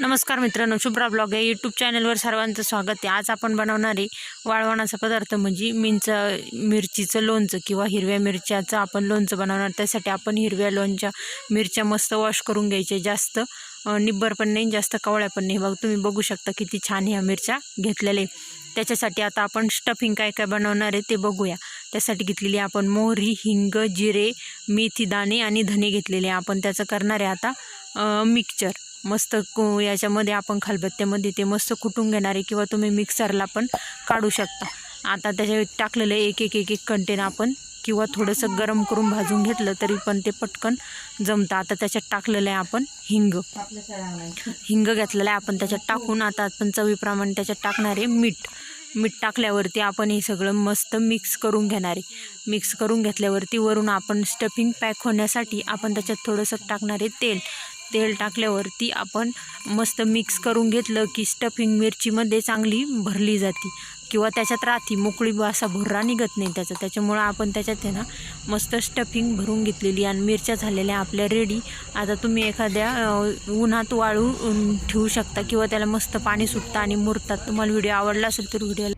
नमस्कार मित्रांनो शुभ्रा ब्लॉग या यूट्यूब चॅनलवर सर्वांचं स्वागत आहे. आज आपण बनवणारे वाळवणाचा पदार्थ म्हणजे मिंचं मिरचीचं लोणचं किंवा हिरव्या मिरच्याचं आपण लोणचं बनवणार. त्यासाठी आपण हिरव्या लोणच्या मिरच्या मस्त वॉश करून घ्यायच्या. जास्त निब्बर पण नाही जास्त कवळ्या पण नाही. बघ तुम्ही बघू शकता किती छान ह्या मिरच्या घेतलेल्या आहे. त्याच्यासाठी आता आपण स्टफिंग काय काय बनवणार आहे ते बघूया. त्यासाठी घेतलेली आपण मोहरी हिंग जिरे मेथी दाणे आणि धने घेतलेले आहे. आपण त्याचं करणार आहे आता मिक्सचर मस्त कु याच्यामध्ये आपण खलबत्त्यामध्ये ते मस्त कुटून घेणारे किंवा तुम्ही मिक्सरला पण काढू शकता. आता त्याच्या टाकलेलं एक एक एक एक कंटेन आपण किंवा थोडंसं गरम करून भाजून घेतलं तरी पण ते पटकन जमतं. आता त्याच्यात टाकलेलं आहे आपण हिंग. हिंग घेतलेलं आहे आपण त्याच्यात टाकून. आता आपण चवीप्रमाणे त्याच्यात टाकणार आहे मीठ. मीठ टाकल्यावरती आपण हे सगळं मस्त मिक्स करून घेणार आहे. मिक्स करून घेतल्यावरती वरून आपण स्टफिंग पॅक होण्यासाठी आपण त्याच्यात थोडंसं टाकणार आहे तेल. तेल टाकल्यावरती आपण मस्त मिक्स करून घेतलं की स्टफिंग मिरचीमध्ये चांगली भरली जाते. किंवा त्याच्यात राहती मोकळी असा भुर्रा निघत नाही त्याचा. त्याच्यामुळं आपण त्याच्यात आहे ना मस्त स्टफिंग भरून घेतलेली आणि मिरच्या झालेल्या आपल्या रेडी आता तुम्ही एखाद्या उन्हात वाळू ठेवू शकता किंवा त्याला मस्त पाणी सुटतं आणि मुरतात. तुम्हाला व्हिडिओ आवडला असेल तर व्हिडिओला